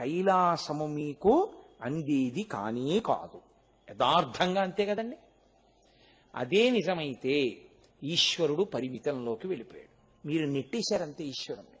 కైలాసము మీకు అందేది కానే కాదు. యథార్థంగా అంతే కదండి? అదే నిజమైతే ఈశ్వరుడు పరిమితంలోకి వెళ్ళిపోయాడు. మీరు నెట్టేశారంతే ఈశ్వరుణ్ణి.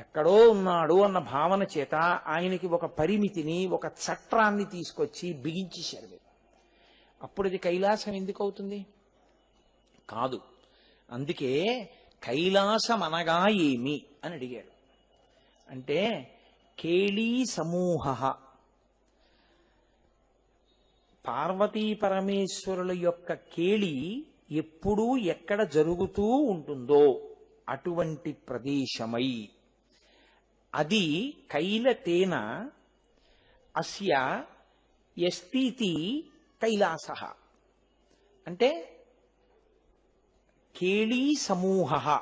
ఎక్కడో ఉన్నాడు అన్న భావన చేత ఆయనకి ఒక పరిమితిని ఒక చట్రాన్ని తీసుకొచ్చి బిగించేశారు మీరు. అప్పుడు ఇది కైలాసం ఎందుకు అవుతుంది? కాదు. అందుకే కైలాసం అనగా ఏమి అని అడిగాడు. అంటే కేళీ సమూహ. పార్వతీ పరమేశ్వరుల యొక్క కేళి ఎప్పుడూ ఎక్కడ జరుగుతూ ఉంటుందో అటువంటి ప్రదేశమై. అది కైలతేన అస్య ఎస్తీతి కైలాస. అంటే కేళీ సమూహ.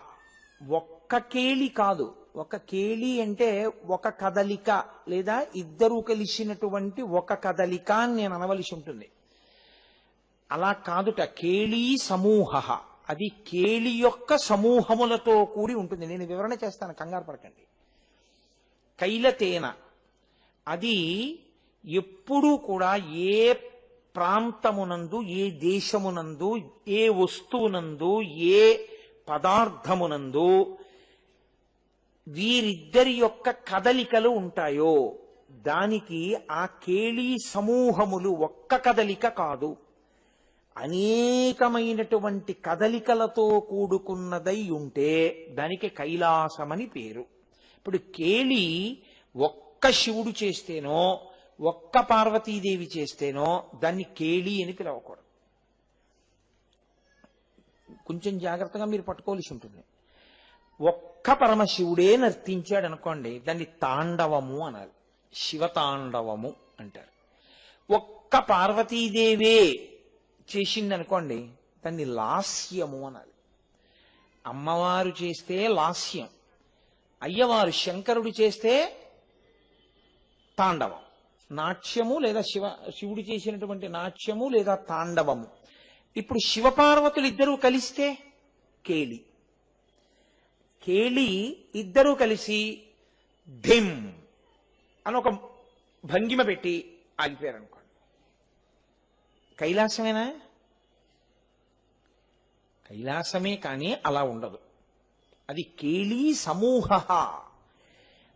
ఒక్క కేళి కాదు. ఒక కేళి అంటే ఒక కదలిక లేదా ఇద్దరు కలిసినటువంటి ఒక కదలిక అని నేను అనవలసి ఉంటుంది. అలా కాదుట కేళీ సమూహ. అది కేళి యొక్క సమూహములతో కూడి ఉంటుంది. నేను వివరణ చేస్తాను కంగారు పడకండి. కైలతేన. అది ఎప్పుడూ కూడా ఏ ప్రాంతమునందు ఏ దేశమునందు ఏ వస్తువునందు ఏ పదార్థమునందు వీరిద్దరి యొక్క కదలికలు ఉంటాయో. దానికి ఆ కేళీ సమూహములు ఒక్క కదలిక కాదు. అనేకమైనటువంటి కదలికలతో కూడుకున్నదై ఉంటే దానికి కైలాసమని పేరు. ఇప్పుడు కేళి ఒక్క శివుడు చేస్తేనో ఒక్క పార్వతీదేవి చేస్తేనో దాన్ని కేళి అని పిలవకూడదు. కొంచెం జాగ్రత్తగా మీరు పట్టుకోవాల్సి ఉంటుంది. ఒక్క పరమశివుడే నర్తించాడు అనుకోండి దాన్ని తాండవము అనాలి. శివతాండవము అంటారు. ఒక్క పార్వతీదేవే చేసింది అనుకోండి దాన్ని లాస్యము అనాలి. అమ్మవారు చేస్తే లాస్యం అయ్యవారు శంకరుడు చేస్తే తాండవం. నాట్యము లేదా శివ శివుడు చేసినటువంటి నాట్యము లేదా తాండవము. ఇప్పుడు శివపార్వతులు ఇద్దరూ కలిస్తే కేలి. కేళి ఇద్దరూ కలిసి ధిమ్ అని ఒక భంగిమ పెట్టి ఆగిపోయారు అనుకోండి కైలాసమేనా? కైలాసమే కానీ అలా ఉండదు. అది కేళీ సమూహ.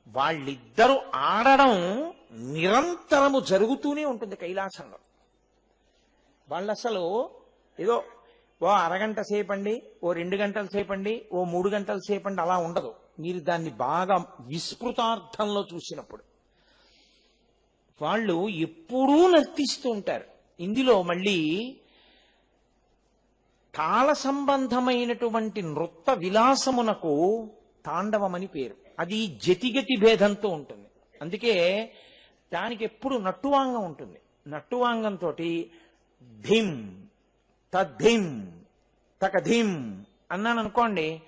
వాళ్ళిద్దరూ ఆడడం నిరంతరము జరుగుతూనే ఉంటుంది కైలాసంలో. వాళ్ళు అసలు ఏదో ఓ అరగంట సేపండి ఓ రెండు గంటల సేపండి ఓ మూడు గంటల సేపండి అలా ఉండదు. మీరు దాన్ని బాగా విస్తృతార్థంలో చూసినప్పుడు. వాళ్ళు ఎప్పుడూ నర్తిస్తూ ఉంటారు. ఇందులో మళ్ళీ కాల సంబంధమైనటువంటి నృత్త విలాసమునకు తాండవమని పేరు. అది జతిగతి భేదంతో ఉంటుంది. అందుకే దానికి ఎప్పుడు నట్టువాంగం ఉంటుంది. నట్టువాంగంతో ధిమ్ తద్ధిం తకధిం అన్నాను అనుకోండి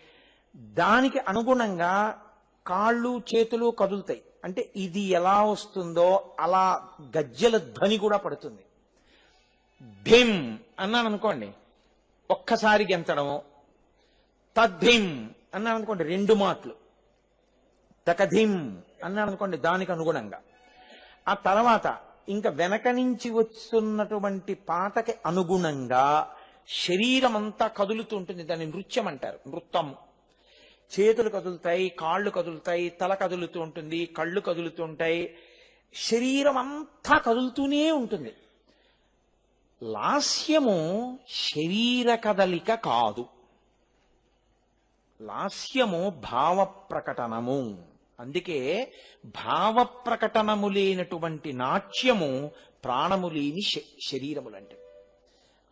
దానికి అనుగుణంగా కాళ్ళు చేతులు కదులుతాయి. అంటే ఇది ఎలా వస్తుందో అలా గజ్జల ధ్వని కూడా పడుతుంది. ధిం అన్నాను అనుకోండి ఒక్కసారి గెంతడము తద్ధిం అన్నాను అనుకోండి రెండు మాటలు. తకధిం అన్నాను అనుకోండి దానికి అనుగుణంగా. ఆ తర్వాత ఇంకా వెనక నుంచి వస్తున్నటువంటి పాటకి అనుగుణంగా శరీరం అంతా కదులుతూ ఉంటుంది దాన్ని నృత్యం అంటారు. నృత్యం. చేతులు కదులుతాయి కాళ్ళు కదులుతాయి తల కదులుతూ ఉంటుంది కళ్ళు కదులుతూ ఉంటాయి. శరీరం అంతా కదులుతూనే ఉంటుంది. లాస్యము శరీర కదలిక కాదు. లాస్యము భావ ప్రకటనము. అందుకే భావ ప్రకటనము లేనటువంటి నాట్యము ప్రాణము లేని శ- శరీరములంటే.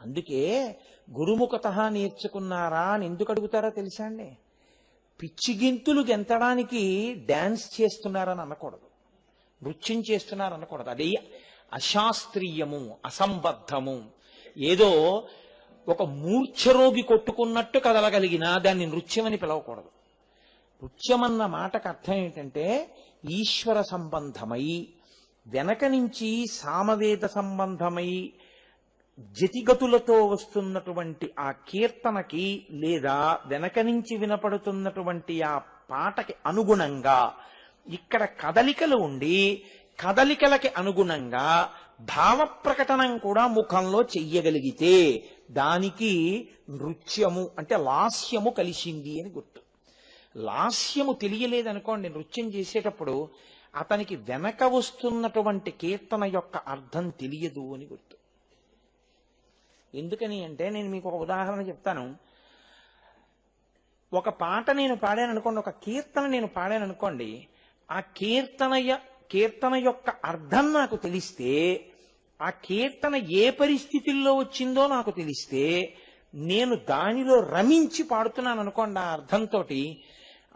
అందుకే గురుముఖత నేర్చుకున్నారా అని ఎందుకు అడుగుతారో తెలుసా అండి? పిచ్చిగింతులు గెంతడానికి డ్యాన్స్ చేస్తున్నారని అనకూడదు. నృత్యం చేస్తున్నారు అనకూడదు. అది అశాస్త్రీయము అసంబద్ధము. ఏదో ఒక మూర్ఛరోగి కొట్టుకున్నట్టు కదలగలిగినా దాన్ని నృత్యం అని పిలవకూడదు. నృత్యం అన్న మాటకు అర్థం ఏంటంటే ఈశ్వర సంబంధమై వెనక నుంచి సామవేద సంబంధమై జతిగతులతో వస్తున్నటువంటి ఆ కీర్తనకి లేదా వెనక నుంచి వినపడుతున్నటువంటి ఆ పాటకి అనుగుణంగా ఇక్కడ కదలికలు ఉండి కదలికలకి అనుగుణంగా భావ ప్రకటనం కూడా ముఖంలో చెయ్యగలిగితే దానికి నృత్యము అంటే లాస్యము కలిసింది అని గుర్తు. లాస్యము తెలియలేదనుకోండి నృత్యం చేసేటప్పుడు అతనికి వెనక వస్తున్నటువంటి కీర్తన యొక్క అర్థం తెలియదు అని గుర్తు. ఎందుకని అంటే నేను మీకు ఒక ఉదాహరణ చెప్తాను. ఒక పాట నేను పాడాను అనుకోండి ఒక కీర్తన నేను పాడాను అనుకోండి ఆ కీర్తన కీర్తన యొక్క అర్థం నాకు తెలిస్తే ఆ కీర్తన ఏ పరిస్థితుల్లో వచ్చిందో నాకు తెలిస్తే నేను దానిలో రమించి పాడుతున్నాను అనుకోండి ఆ అర్థంతో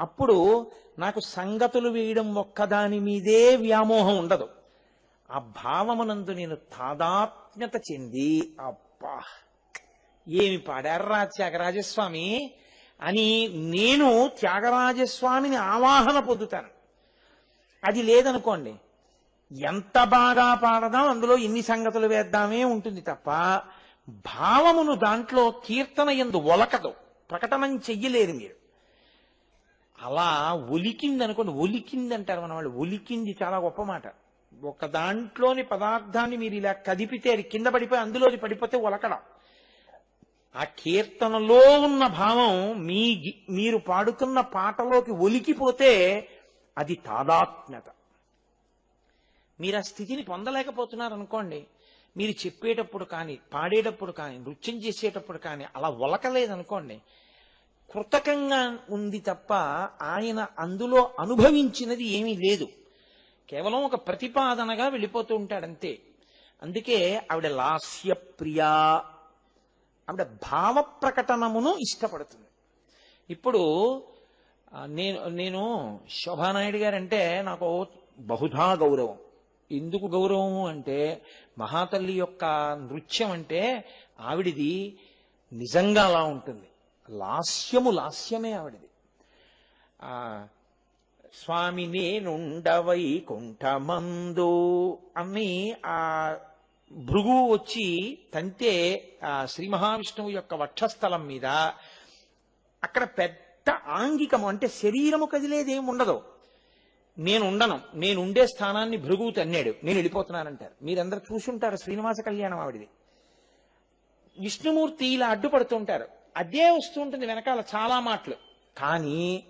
అప్పుడు నాకు సంగతులు వేయడం ఒక్కదాని మీదే వ్యామోహం ఉండదు. ఆ భావమునందు నేను తాదాత్మ్యత చెంది అబ్బా ఏమి పాడారా త్యాగరాజస్వామి అని నేను త్యాగరాజస్వామిని ఆవాహన పొందుతాను. అది లేదనుకోండి ఎంత బాగా పాడదాం అందులో ఎన్ని సంగతులు వేద్దామే ఉంటుంది తప్ప భావమును దాంట్లో కీర్తన ఎందు ఒలకదు ప్రకటనం చెయ్యలేరు మీరు. అలా ఒలికింది అనుకోండి ఒలికింది అంటారు మన వాళ్ళు. ఒలికింది చాలా గొప్ప మాట. ఒక దాంట్లోని పదార్థాన్ని మీరు ఇలా కదిపితే అది కింద పడిపోయి అందులోది పడిపోతే ఒలకడం. ఆ కీర్తనలో ఉన్న భావం మీ మీరు పాడుతున్న పాటలోకి ఒలికిపోతే అది తాదాత్మ్యత. మీరు ఆ స్థితిని పొందలేకపోతున్నారు అనుకోండి మీరు చెప్పేటప్పుడు కానీ పాడేటప్పుడు కానీ నృత్యం చేసేటప్పుడు కానీ అలా ఒలకలేదనుకోండి కృతకంగా ఉంది తప్ప ఆయన అందులో అనుభవించినది ఏమీ లేదు. కేవలం ఒక ప్రతిపాదనగా వెళ్ళిపోతూ ఉంటాడంతే. అందుకే ఆవిడ లాస్య ప్రియా ఆవిడ భావ ప్రకటనమును ఇష్టపడుతుంది. ఇప్పుడు నేను నేను శోభానాయుడు గారంటే నాకు బహుధా గౌరవం. ఎందుకు గౌరవం అంటే మహాతల్లి యొక్క నృత్యం అంటే ఆవిడిది నిజంగా అలా ఉంటుంది. లాస్యము లాస్యమే ఆవిడది. ఆ స్వామి నేనుండవై కుంఠమందు అని ఆ భృగు వచ్చి తంతే ఆ శ్రీ మహావిష్ణువు యొక్క వక్షస్థలం మీద అక్కడ పెద్ద ఆంగికము అంటే శరీరము కదిలేదేమి ఉండదు నేను ఉండను నేను ఉండే స్థానాన్ని భృగువు తన్నాడు. నేను వెళ్ళిపోతున్నానంటారు. మీరందరూ చూసుంటారు శ్రీనివాస కళ్యాణం ఆవిడిది. విష్ణుమూర్తి ఇలా అడ్డుపడుతుంటారు. అదే వస్తుంటుంది వెనకాల చాలా మాటలు. కానీ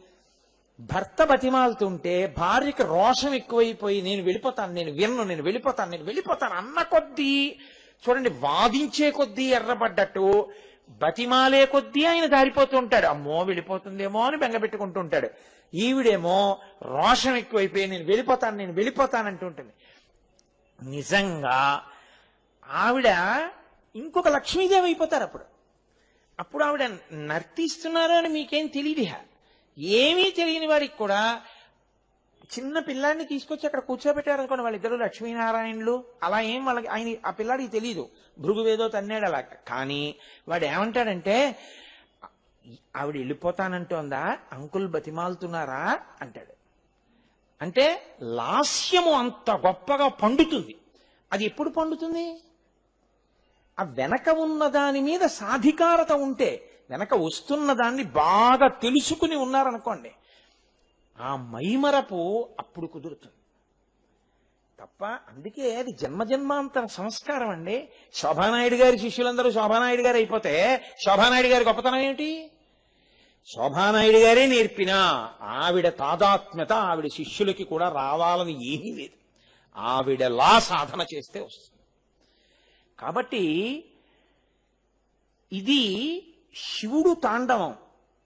భర్త బతిమాలుతుంటే భార్యకి రోషం ఎక్కువైపోయి నేను వెళ్ళిపోతాను నేను విన్ను నేను వెళ్ళిపోతాను నేను వెళ్ళిపోతాను అన్న కొద్దీ చూడండి వాదించే కొద్దీ ఎర్రబడ్డట్టు బతిమాలే కొద్దీ ఆయన దారిపోతూ ఉంటాడు. అమ్మో వెళ్ళిపోతుందేమో అని బెంగపెట్టుకుంటూ ఉంటాడు. ఈవిడేమో రోషం ఎక్కువైపోయి నేను వెళ్ళిపోతాను నేను వెళ్ళిపోతాను అంటుంటుంది నిజంగా ఆవిడ ఇంకొక లక్ష్మీదేవి అయిపోతారు అప్పుడు. అప్పుడు ఆవిడ నర్తిస్తున్నారు అని మీకేం తెలియదు ఏమీ తెలియని వారికి కూడా చిన్న పిల్లాడిని తీసుకొచ్చి అక్కడ కూర్చోబెట్టారు అనుకోండి వాళ్ళిద్దరు లక్ష్మీనారాయణులు అలా ఏం వాళ్ళకి ఆయన ఆ పిల్లాడికి తెలియదు భృగువేదో తన్నాడు అలా కానీ వాడు ఏమంటాడంటే ఆవిడ వెళ్ళిపోతానంటోందా? అంకుల్ బతిమాలుతున్నారా? అంటాడు. అంటే లాస్యము అంత గొప్పగా పండుతుంది. అది ఎప్పుడు పండుతుంది? ఆ వెనక ఉన్న దాని మీద సాధికారత ఉంటే వెనక వస్తున్న దాన్ని బాగా తెలుసుకుని ఉన్నారనుకోండి ఆ మైమరపు అప్పుడు కుదురుతుంది. తప్ప అందుకే అది జన్మజన్మాంతర సంస్కారం అండి. శోభానాయుడు గారి శిష్యులందరూ శోభానాయుడు గారు అయిపోతే శోభానాయుడు గారి గొప్పతనం ఏమిటి? శోభానాయుడు గారే నేర్పిన ఆవిడ తాదాత్మ్యత ఆవిడ శిష్యులకి కూడా రావాలని ఏమీ లేదు. ఆవిడలా సాధన చేస్తే వస్తుంది. కాబట్టి ఇది శివుడు తాండవం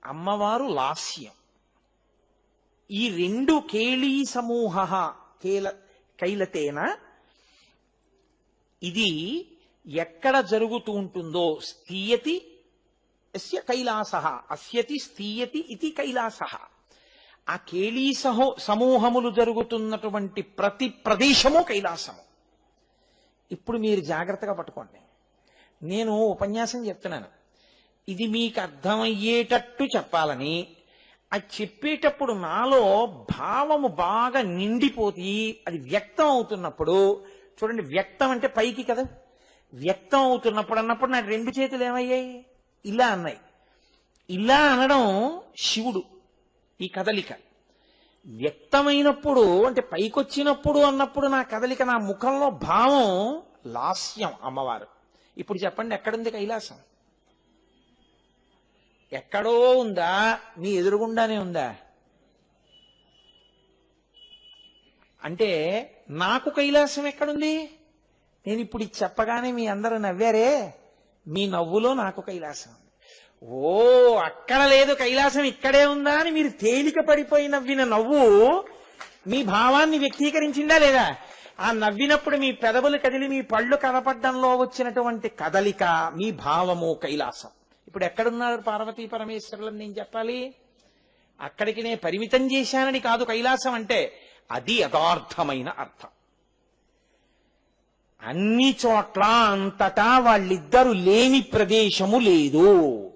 అమ్మవారు లాస్యం. ఈ రెండు కేళీ సమూహ కేల కైలతేన? ఇది ఎక్కడ జరుగుతూ ఉంటుందో స్థీయతి ఎస్య కైలాస అస్యతి స్థీయతి ఇది కైలాస. ఆ కేళీ సహో సమూహములు జరుగుతున్నటువంటి ప్రతి ప్రదేశము కైలాసము. ఇప్పుడు మీరు జాగ్రత్తగా పట్టుకోండి. నేను ఉపన్యాసం చెప్తున్నాను. ఇది మీకు అర్థమయ్యేటట్టు చెప్పాలని అది చెప్పేటప్పుడు నాలో భావము బాగా నిండిపోతి అది వ్యక్తం అవుతున్నప్పుడు చూడండి వ్యక్తం అంటే పైకి కదా వ్యక్తం అవుతున్నప్పుడు అన్నప్పుడు నా రెండు చేతులు ఏమయ్యాయి? ఇలా అన్నాయి. ఇలా అనడం శివుడు ఈ కదలిక. వ్యక్తమైనప్పుడు అంటే పైకొచ్చినప్పుడు అన్నప్పుడు నా కదలిక నా ముఖంలో భావం లాస్యం అమ్మవారు. ఇప్పుడు చెప్పండి ఎక్కడుంది కైలాసం? ఎక్కడో ఉందా? మీ ఎదురుగుండానే ఉందా? అంటే నాకు కైలాసం ఎక్కడుంది? నేను ఇప్పుడు చెప్పగానే మీ అందరూ నవ్వారే మీ నవ్వులో నాకు కైలాసం. ఉంది. ఓ అక్కడ లేదు కైలాసం ఇక్కడే ఉందా అని మీరు తేలిక పడిపోయి నవ్విన నవ్వు మీ భావాన్ని వ్యక్తీకరించిందా లేదా? ఆ నవ్వినప్పుడు మీ పెదవులు కదిలి మీ పళ్ళు కనపడ్డంలో వచ్చినటువంటి కదలిక మీ భావము కైలాసం. ఇప్పుడు ఎక్కడున్నారు పార్వతీ పరమేశ్వరులని నేను చెప్పాలి? అక్కడికి నేను పరిమితం చేశానని కాదు కైలాసం అంటే అది యథార్థమైన అర్థం. అన్ని చోట్ల అంతటా వాళ్ళిద్దరూ లేని ప్రదేశము లేదు.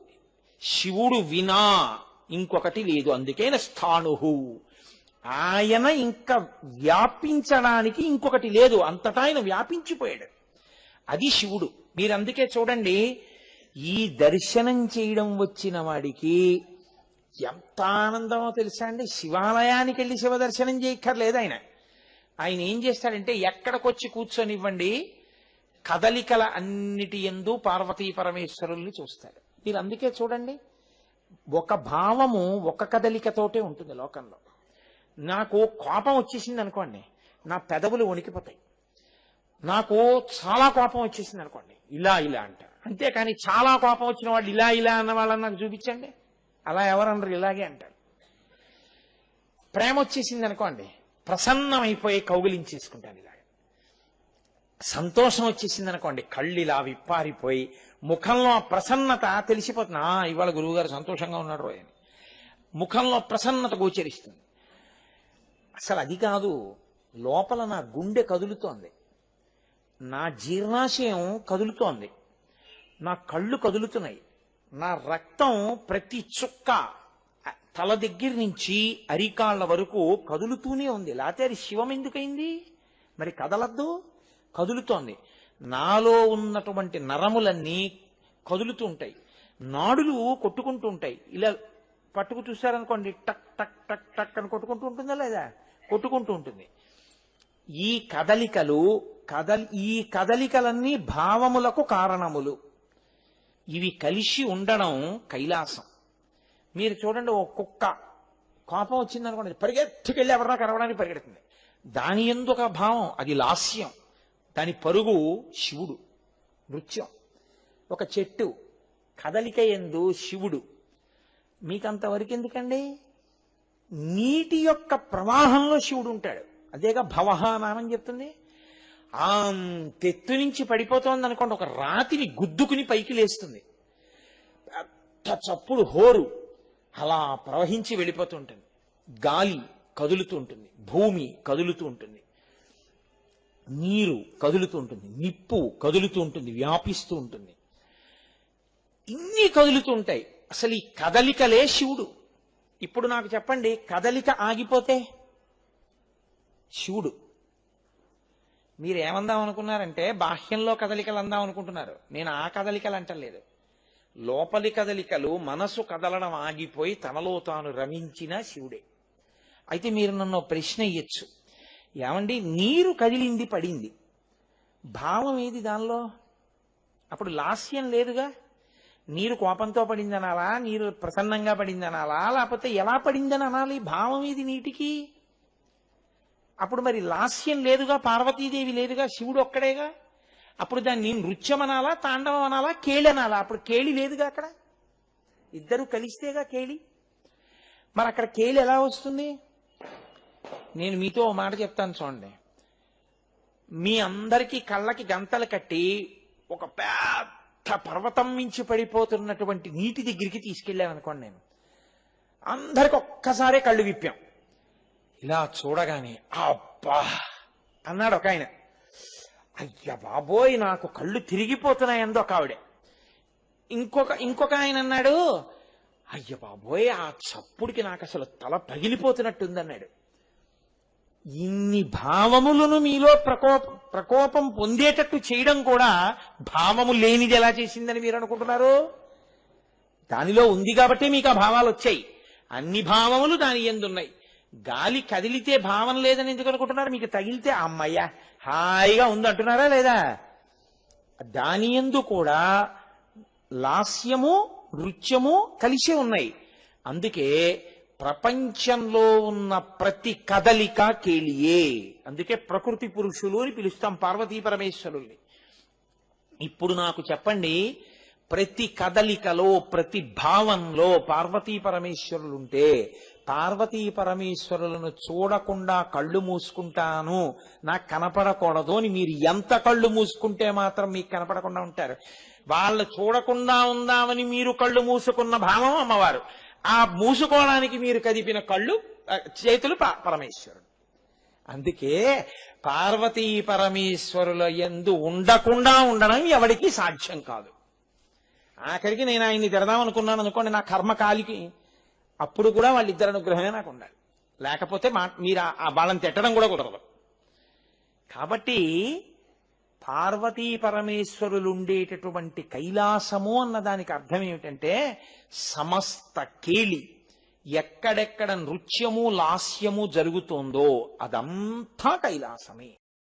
శివుడు వినా ఇంకొకటి లేదు అందుకైన స్థాణుహు. ఆయన ఇంకా వ్యాపించడానికి ఇంకొకటి లేదు అంతటా ఆయన వ్యాపించిపోయాడు. అది శివుడు. మీరు అందుకే చూడండి ఈ దర్శనం చేయడం వచ్చిన వాడికి ఎంత ఆనందమో తెలుసా అండి? శివాలయానికి వెళ్ళి శివ దర్శనం చేయక్కర్లేదు ఆయన. ఆయన ఏం చేస్తాడంటే ఎక్కడికొచ్చి కూర్చొనివ్వండి కదలికల అన్నిటి ఎందు పార్వతీ పరమేశ్వరుల్ని చూస్తాడు. మీరు అందుకే చూడండి. ఒక భావము ఒక కదలికతోటే ఉంటుంది లోకంలో. నాకు కోపం వచ్చేసింది అనుకోండి నా పెదవులు వణికిపోతాయి. నాకు చాలా కోపం వచ్చేసింది అనుకోండి ఇలా ఇలా అంటారు అంతేకాని చాలా కోపం వచ్చిన వాళ్ళు ఇలా ఇలా అన్న వాళ్ళని నాకు చూపించండి. అలా ఎవరన్నారు ఇలాగే అంటారు. ప్రేమ వచ్చేసింది అనుకోండి ప్రసన్నమైపోయి కౌగిలించేసుకుంటాను ఇలాగ. సంతోషం వచ్చేసింది అనుకోండి కళ్ళు ఇలా విప్పారిపోయి ముఖంలో ప్రసన్నత తెలిసిపోతుంది. ఆ ఇవాళ గురువుగారు సంతోషంగా ఉన్నాడు రోయ్ అని. ముఖంలో ప్రసన్నత గోచరిస్తుంది. అసలు అది కాదు లోపల నా గుండె కదులుతోంది. నా జీర్ణాశయం కదులుతోంది. నా కళ్ళు కదులుతున్నాయి. నా రక్తం ప్రతి చుక్క తల దగ్గర నుంచి అరికాళ్ళ వరకు కదులుతూనే ఉంది. లేకపోతే అది శివం ఎందుకైంది మరి కదలద్దు? కదులుతోంది. నాలో ఉన్నటువంటి నరములన్నీ కదులుతూ ఉంటాయి. నాడులు కొట్టుకుంటూ ఉంటాయి. ఇలా పట్టుకు చూశారనుకోండి టక్ టక్ టక్ టక్ అని కొట్టుకుంటూ ఉంటుందా లేదా? కొట్టుకుంటూ ఉంటుంది. ఈ కదలికలు కదలి ఈ కదలికలన్నీ భావములకు కారణములు. ఇవి కలిసి ఉండడం కైలాసం. మీరు చూడండి ఓ కుక్క కోపం వచ్చిందనుకోండి పరిగెత్తుకెళ్ళి ఎవరన్నా కరవడానికి పరిగెడుతుంది. దాని ఎందుకు ఒక భావం? అది లాస్యం. దాని పరుగు శివుడు. నృత్యం. ఒక చెట్టు కదలిక ఎందు శివుడు. మీకంతవరకు ఎందుకండి నీటి యొక్క ప్రవాహంలో శివుడు ఉంటాడు. అదేగా భవహ చెప్తుంది. ఆ తెత్తు నుంచి పడిపోతోంది అనుకోండి ఒక రాతిని గుద్దుకుని పైకి లేస్తుంది. పెద్ద చప్పుడు హోరు అలా ప్రవహించి వెళ్ళిపోతూ ఉంటుంది. గాలి కదులుతూ ఉంటుంది. భూమి కదులుతూ ఉంటుంది. నీరు కదులుతూ ఉంటుంది. నిప్పు కదులుతూ ఉంటుంది. వ్యాపిస్తూ ఉంటుంది. ఇన్ని కదులుతూ ఉంటాయి. అసలు ఈ కదలికలే శివుడు. ఇప్పుడు నాకు చెప్పండి కదలిక ఆగిపోతే? శివుడు. మీరు ఏమందాం అనుకున్నారంటే బాహ్యంలో కదలికలు అందాం అనుకుంటున్నారు. నేను ఆ కదలికలు అంటలేదు. లోపలి కదలికలు మనసు కదలడం ఆగిపోయి తనలో తాను రమించిన శివుడే. అయితే మీరు నన్ను ప్రశ్న ఇయ్యచ్చు. ఏమండి? నీరు కదిలింది పడింది. భావం ఏది దానిలో? అప్పుడు లాస్యం లేదుగా? నీరు కోపంతో పడింది అనాలా నీరు ప్రసన్నంగా పడింది అనాలా లేకపోతే ఎలా పడిందని అనాలి భావం ఏది నీటికి? అప్పుడు మరి లాస్యం లేదుగా? పార్వతీదేవి లేదుగా? శివుడు ఒక్కడేగా? అప్పుడు దాన్ని నృత్యం అనాలా తాండవం అనాలా కేళి అనాలా అప్పుడు కేళి లేదుగా అక్కడ? ఇద్దరు కలిస్తేగా కేళి? మరి అక్కడ కేళి ఎలా వస్తుంది? నేను మీతో ఓ మాట చెప్తాను చూడండి. మీ అందరికీ కళ్ళకి గంతలు కట్టి ఒక పెద్ద పర్వతం మించి పడిపోతున్నటువంటి నీటి దగ్గరికి తీసుకెళ్ళామనుకోండి నేను. అందరికి ఒక్కసారే కళ్ళు విప్పాం. ఇలా చూడగానే అబ్బా! అన్నాడు ఒక ఆయన. అయ్య బాబోయ్ నాకు కళ్ళు తిరిగిపోతున్నాయందో ఒక ఆవిడే. ఇంకొక ఇంకొక ఆయన అన్నాడు అయ్య బాబోయ్ ఆ చప్పుడికి నాకు అసలు తల పగిలిపోతున్నట్టుందన్నాడు. ఇన్ని భావములను మీలో ప్రకోప ప్రకోపం పొందేటట్టు చేయడం కూడా భావము లేనిది ఎలా చేసిందని మీరు అనుకుంటున్నారు? దానిలో ఉంది కాబట్టి మీకు ఆ భావాలు వచ్చాయి. అన్ని భావములు దాని ఎందున్నాయి? గాలి కదిలితే భావం లేదని ఎందుకు అనుకుంటున్నారు? మీకు తగిలితే అమ్మయ్య హాయిగా ఉంది అంటున్నారా లేదా? దాని ఎందు కూడా లాస్యము నృత్యము కలిసే ఉన్నాయి. అందుకే ప్రపంచంలో ఉన్న ప్రతి కదలిక కేలియే. అందుకే ప్రకృతి పురుషులు అని పిలుస్తాం పార్వతీ పరమేశ్వరుల్ని ఇప్పుడు నాకు చెప్పండి ప్రతి కదలికలో ప్రతి భావంలో పార్వతీ పరమేశ్వరులు ఉంటే పార్వతీ పరమేశ్వరులను చూడకుండా కళ్ళు మూసుకుంటాను. నాకు కనపడకూడదు అని మీరు ఎంత కళ్ళు మూసుకుంటే మాత్రం మీకు కనపడకుండా ఉంటారు. వాళ్ళు చూడకుండా ఉందామని మీరు కళ్ళు మూసుకున్న భావం అమ్మవారు. ఆ మూసుకోవడానికి మీరు కదిపిన కళ్ళు చేతులు పరమేశ్వరుడు. అందుకే పార్వతీ పరమేశ్వరుల ఎందు ఉండకుండా ఉండడం ఎవడికి సాధ్యం కాదు. ఆఖరికి నేను ఆయన్ని తిడదాం అనుకున్నాను అనుకోండి నా కర్మ కాలికి అప్పుడు కూడా వాళ్ళిద్దరు అనుగ్రహమే నాకు ఉండాలి. లేకపోతే మా మీరు ఆ- ఆ వాళ్ళని తిట్టడం కూడా కుదరదు. కాబట్టి పార్వతీ పరమేశ్వరులు ఉండేటటువంటి కైలాసము అన్న దానికి అర్థం ఏమిటంటే సమస్త కేలి ఎక్కడెక్కడ నృత్యము లాస్యము జరుగుతోందో అదంతా కైలాసమే.